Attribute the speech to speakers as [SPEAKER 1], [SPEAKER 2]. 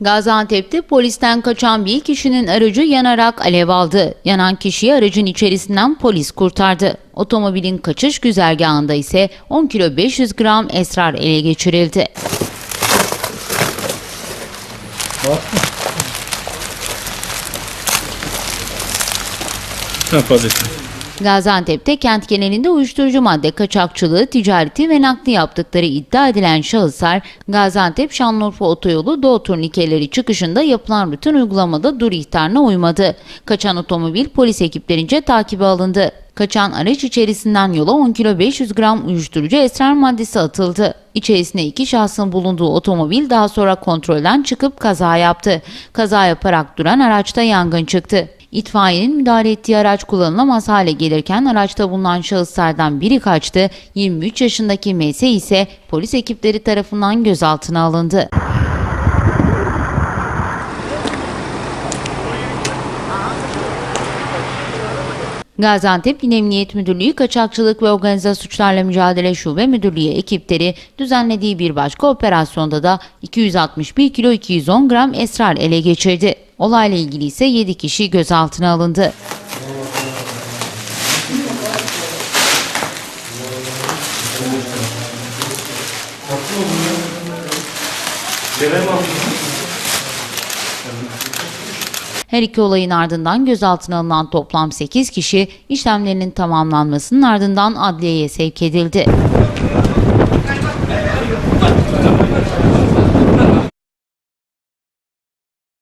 [SPEAKER 1] Gaziantep'te polisten kaçan bir kişinin aracı yanarak alev aldı. Yanan kişiyi aracın içerisinden polis kurtardı. Otomobilin kaçış güzergahında ise 10 kilo 500 gram esrar ele geçirildi.
[SPEAKER 2] Ha fazlası.
[SPEAKER 1] Gaziantep'te kent genelinde uyuşturucu madde kaçakçılığı, ticareti ve nakli yaptıkları iddia edilen şahıslar Gaziantep Şanlıurfa Otoyolu Doğu turnikeleri çıkışında yapılan rutin uygulamada dur ihtarına uymadı. Kaçan otomobil polis ekiplerince takibe alındı. Kaçan araç içerisinden yola 10 kilo 500 gram uyuşturucu esrar maddesi atıldı. İçerisinde iki şahsın bulunduğu otomobil daha sonra kontrolden çıkıp kaza yaptı. Kaza yaparak duran araçta yangın çıktı. İtfaiyenin müdahale ettiği araç kullanılamaz hale gelirken araçta bulunan şahıslardan biri kaçtı. 23 yaşındaki MS ise polis ekipleri tarafından gözaltına alındı. Gaziantep İl Emniyet Müdürlüğü Kaçakçılık ve Organize Suçlarla Mücadele Şube Müdürlüğü ekipleri düzenlediği bir başka operasyonda da 261 kilo 210 gram esrar ele geçirdi. Olayla ilgili ise 7 kişi gözaltına alındı. Her iki olayın ardından gözaltına alınan toplam 8 kişi işlemlerinin tamamlanmasının ardından adliyeye sevk edildi.